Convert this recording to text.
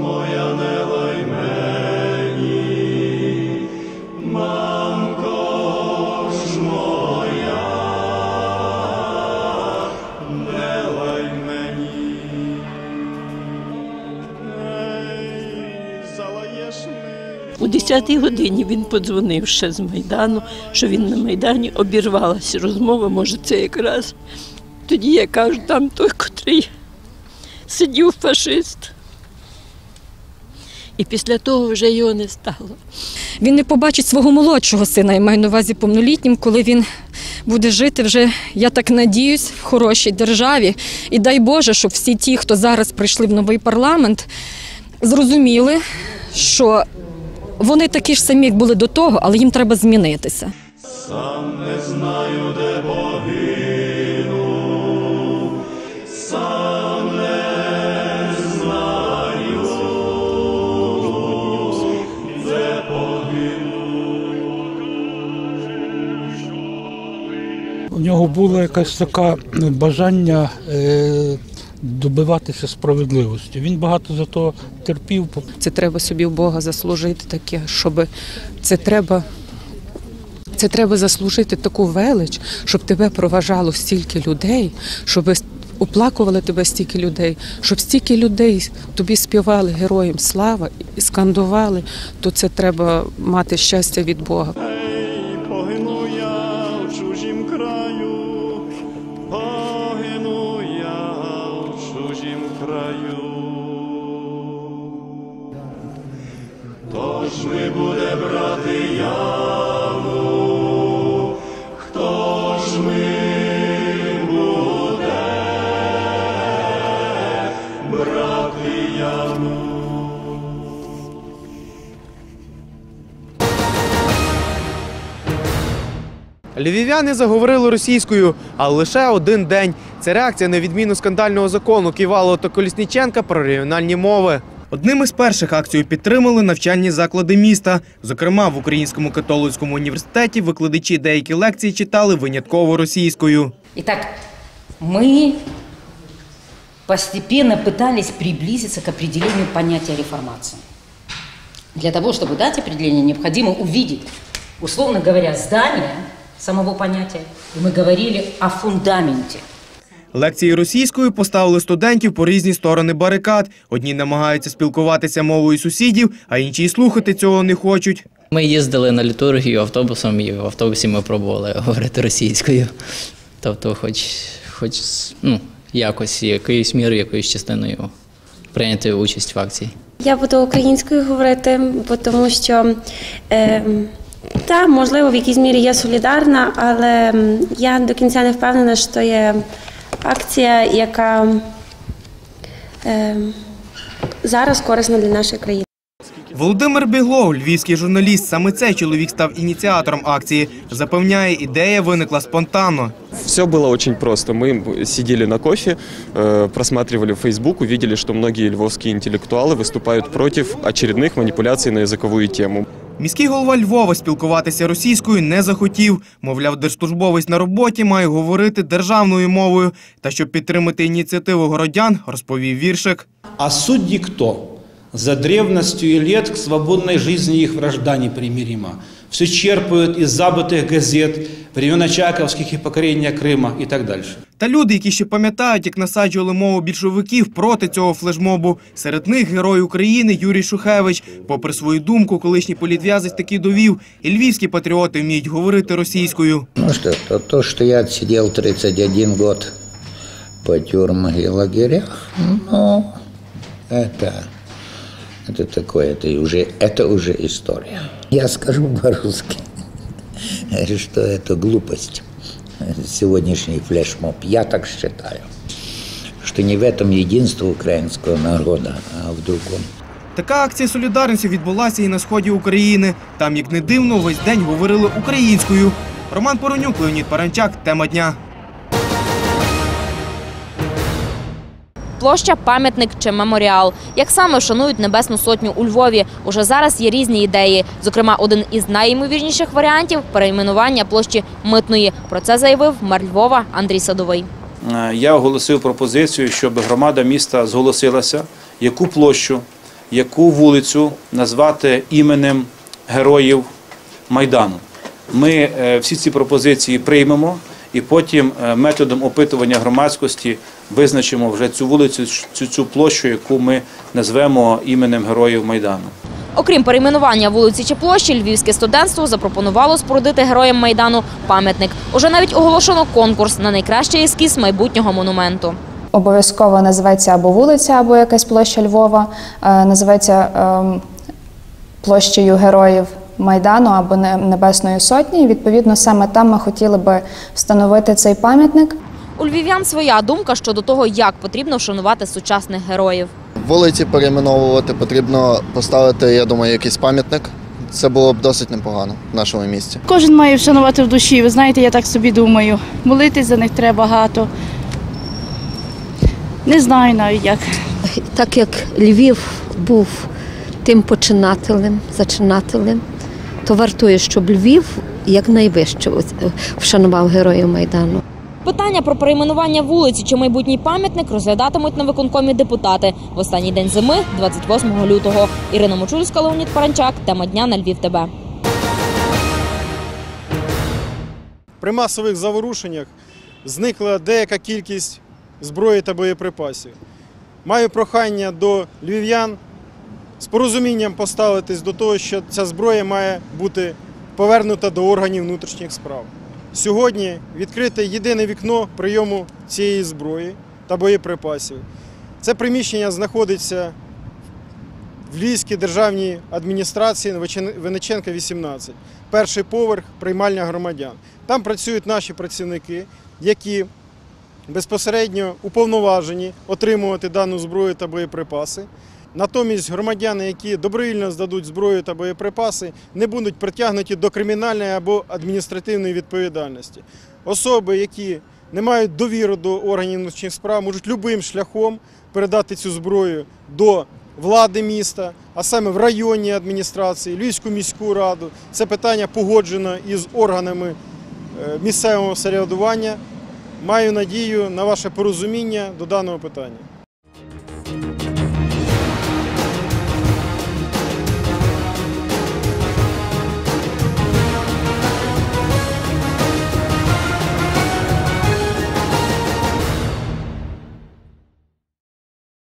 моя не лай мені, мамко ж. У 10-й годині він подзвонив ще з Майдану, що він на Майдані обірвалася розмова, може, це якраз тоді я кажу, там той, котрий сидів фашист. І після того вже його не стало. Він не побачить свого молодшого сина, я маю на увазі повнолітнім, коли він буде жити вже, я так надіюсь, в хорошій державі. І дай Боже, щоб всі ті, хто зараз прийшли в новий парламент, зрозуміли, що вони такі ж самі, як були до того, але їм треба змінитися. Сам не знаю, де погину, нього було якесь таке бажання е, добиватися справедливості. Він багато за то терпів. Це треба собі в Бога заслужити таке, щоб це треба. Це треба заслужити таку велич, щоб тебе проважало стільки людей, щоб оплакували тебе стільки людей, щоб стільки людей тобі співали героям слава і скандували, то це треба мати щастя від Бога. Краю. Тож ми буде брати яму? Львів'яни заговорили російською, але лише один день. Це реакція на відміну скандального закону Ківалова та Колісніченка про регіональні мови. Одним із перших акцію підтримали навчальні заклади міста. Зокрема, в Українському католицькому університеті викладачі деякі лекції читали винятково російською. Итак, мы постепенно пытались приблизиться к определению понятия реформации. Для того, чтобы дать определение, необходимо увидеть, условно говоря, здание самого понятия. И мы говорили о фундаменте. Лекції російською поставили студентів по різні сторони барикад. Одні намагаються спілкуватися мовою сусідів, а інші слухати цього не хочуть. Ми їздили на літургію автобусом, і в автобусі ми пробували говорити російською. Тобто, хоч, хоч ну, якось, якоюсь мірою, якоюсь частиною прийняти участь в акції. Я буду українською говорити, бо тому що е, та, можливо, в якійсь мірі я солідарна, але м, я до кінця не впевнена, що є акція, яка е, зараз корисна для нашої країни. Володимир Біглов, львівський журналіст, саме цей чоловік став ініціатором акції. Запевняє, ідея виникла спонтанно. Все было очень просто. Мы сидели на кофе, э, просматривали Facebook, увидели, что многие львовские интеллектуалы выступают против очередных манипуляций на языковую тему. Міський голова Львова спілкуватися російською не захотів. Мовляв, держслужбовець на роботі має говорити державною мовою. Та щоб підтримати ініціативу городян, розповів віршик. А судді хто? За древностью і лет к свободной жизни їх вражда непримирима Все черпают из забытых газет, времен Очаковских и покорения Крыма и так дальше. Та люди, які ще пам'ятають, як насаджували мову більшовиків проти цього флешмобу. Серед них герой України Юрій Шухевич. Попри свою думку, колишній політв'язець таки довів, і львівські патріоти вміють говорити російською. Ну что, то, то, что я отсидел 31 год по тюрьмах и лагерях, ну, это, это такое, это уже, это уже история. Я скажу по-русски, что это глупость, сегодняшний флешмоб. Я так считаю, что не в этом единство украинского народа, а в другом. Така акція солідарності відбулася і на сході України. Там, як не дивно, весь день говорили українською. Роман Поронюк, Леонід Паранчак, тема дня. Площа, пам'ятник чи меморіал. Як саме шанують Небесну Сотню у Львові? Уже зараз є різні ідеї. Зокрема, один із найімовірніших варіантів перейменування площі Митної. Про це заявив мер Львова Андрій Садовий. Е, Я оголосив пропозицію, щоб громада міста зголосилася, яку площу, яку вулицю назвати іменем героїв Майдану. Ми е, всі ці пропозиції приймемо і потім е, методом опитування громадськості визначимо вже цю вулицю, цю, цю площу, яку ми назвемо іменем героїв Майдану. Окрім перейменування вулиці чи площі, львівське студентство запропонувало спорудити героям майдану пам'ятник. Уже навіть оголошено конкурс на найкращий ескіз майбутнього монументу. Обов'язково називається або вулиця, або якась площа Львова, е, називається ем, площею героїв Майдану або Небесної Сотні. І, Відповідно, саме там ми хотіли би встановити цей пам'ятник. У львів'ян своя думка щодо того, як потрібно вшанувати сучасних героїв. Вулиці перейменовувати потрібно поставити, я думаю, якийсь пам'ятник. Це було б досить непогано в нашому місті. Кожен має вшанувати в душі. Ви знаєте, я так собі думаю. Молитись за них треба багато. Не знаю навіть як. Так як Львів був тим починателем, зачинателем, то вартує, щоб Львів якнайвище вшанував героїв Майдану. Питання про перейменування вулиці чи майбутній пам'ятник розглядатимуть на виконкомі депутати в останній день зими, 28 лютого. Ірина Мочульська, Леонід Паранчак. Тема дня на Львів. ТБ. При масових заворушеннях зникла деяка кількість зброї та боєприпасів. Маю прохання до львів'ян з порозумінням поставитись до того, що ця зброя має бути повернута до органів внутрішніх справ. Сьогодні відкрите єдине вікно прийому цієї зброї та боєприпасів. Це приміщення знаходиться в Львівській державній адміністрації Венеченка 18. Перший поверх приймальня громадян. Там працюють наші працівники, які безпосередньо уповноважені отримувати дану зброю та боєприпаси. Натомість громадяни, які добровільно здадуть зброю та боєприпаси, не будуть притягнуті до кримінальної або адміністративної відповідальності. Особи, які не мають довіру до органів внутрішніх справ, можуть любим шляхом передати цю зброю до влади міста, а саме в районній адміністрації, Львівську міську раду. Це питання погоджено із органами е, місцевого самоврядування. Маю надію на ваше порозуміння до даного питання.